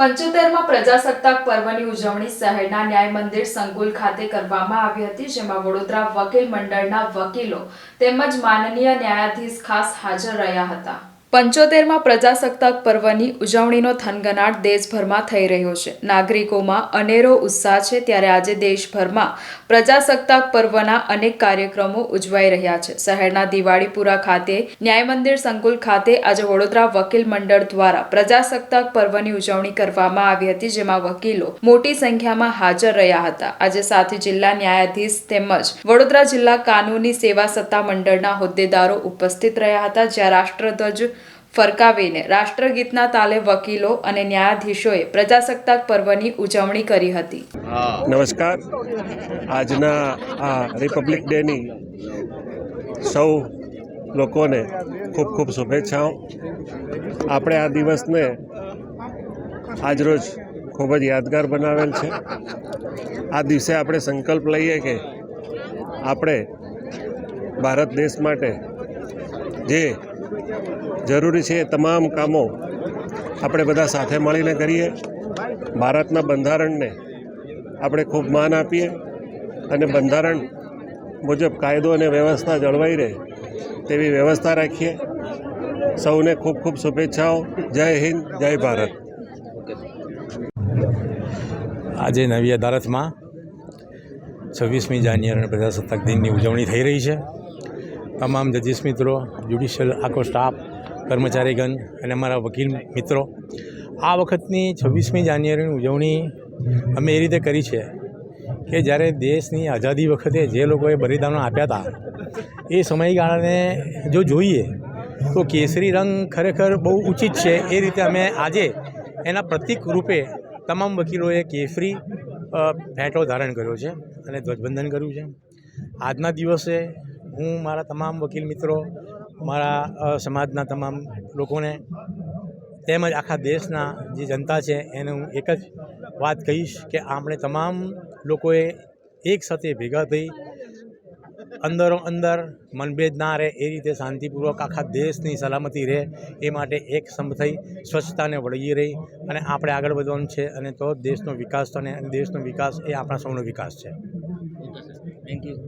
પંચોતેરમાં પ્રજાસત્તાક પર્વની ઉજવણી શહેરના ન્યાય મંદિર સંકુલ ખાતે કરવામાં આવી હતી, જેમાં વડોદરા વકીલ મંડળના વકીલો તેમજ માનનીય ન્યાયાધીશ ખાસ હાજર રહ્યા હતા. પંચોતેરમાં પ્રજાસત્તાક પર્વની ઉજવણીનો થનગનાટ દેશભરમાં થઈ રહ્યો છે. નાગરિકોમાં અનેરો ઉત્સાહ છે ત્યારે આજે દેશભરમાં પ્રજાસત્તાક પર્વના અનેક કાર્યક્રમો ઉજવાઈ રહ્યા છે. શહેરના દિવાળીપુરા ખાતે ન્યાય મંદિર સંકુલ ખાતે આજે વડોદરા વકીલ મંડળ દ્વારા પ્રજાસત્તાક પર્વની ઉજવણી કરવામાં આવી હતી, જેમાં વકીલો મોટી સંખ્યામાં હાજર રહ્યા હતા. આજે સાથે જિલ્લા ન્યાયાધીશ તેમજ વડોદરા જિલ્લા કાનૂની સેવા સત્તા મંડળના હોદ્દેદારો ઉપસ્થિત રહ્યા હતા, જ્યાં રાષ્ટ્રધ્વજ ફરકાવીને રાષ્ટ્રગીતના તાલે વકીલો અને ન્યાયાધીશોએ પ્રજાસત્તાક પર્વની ઉજવણી કરી હતી. નમસ્કાર. આજના આ રિપબ્લિક ડેની સૌ લોકોને ખૂબ ખૂબ શુભેચ્છાઓ. આપણે આ દિવસને આજરોજ ખૂબ જ યાદગાર બનાવેલ છે. આ દિવસે આપણે સંકલ્પ લઈએ કે આપણે ભારત દેશ માટે જે જરૂરી છે એ તમામ કામો આપણે બધા સાથે મળીને કરીએ. ભારતના બંધારણને આપણે ખૂબ માન આપીએ અને બંધારણ મુજબ કાયદો અને વ્યવસ્થા જળવાઈ રહે તેવી વ્યવસ્થા રાખીએ. સૌને ખૂબ ખૂબ શુભેચ્છાઓ. જય હિન્દ, જય ભારત. આજે નવી અદાલતમાં છવ્વીસમી જાન્યુઆરી પ્રજાસત્તાક દિનની ઉજવણી થઈ રહી છે. તમામ જજીસ મિત્રો જ્યુડિશિયલ આખો સ્ટાફ કર્મચારીગણ અને અમારા વકીલ મિત્રો, આ વખતની છવ્વીસમી જાન્યુઆરીની ઉજવણી અમે એ રીતે કરી છે કે જ્યારે દેશની આઝાદી વખતે જે લોકોએ બલિદાનો આપ્યા હતા, એ સમયગાળાને જો જોઈએ, તો કેસરી રંગ ખરેખર બહુ ઉચિત છે. એ રીતે અમે આજે એના પ્રતિક રૂપે તમામ વકીલોએ કેસરી ભેટો ધારણ કર્યો છે અને ધ્વજબંધન કર્યું છે. આજના દિવસે હું મારા તમામ વકીલ મિત્રો, મારા સમાજના તમામ લોકોને તેમજ આખા દેશના જે જનતા છે, એને હું એક જ વાત કહીશ કે આપણે તમામ લોકોએ એક સાથે ભેગા થઈ અંદરો અંદર મનભેદ ના રહે, એ રીતે શાંતિપૂર્વક આખા દેશની સલામતી રહે, એ માટે એક સંભ થઈ, સ્વચ્છતાને વળગી રહી અને આપણે આગળ વધવાનું છે અને તો દેશનો વિકાસ અને દેશનો વિકાસ એ આપણા સૌનો વિકાસ છે. Thank you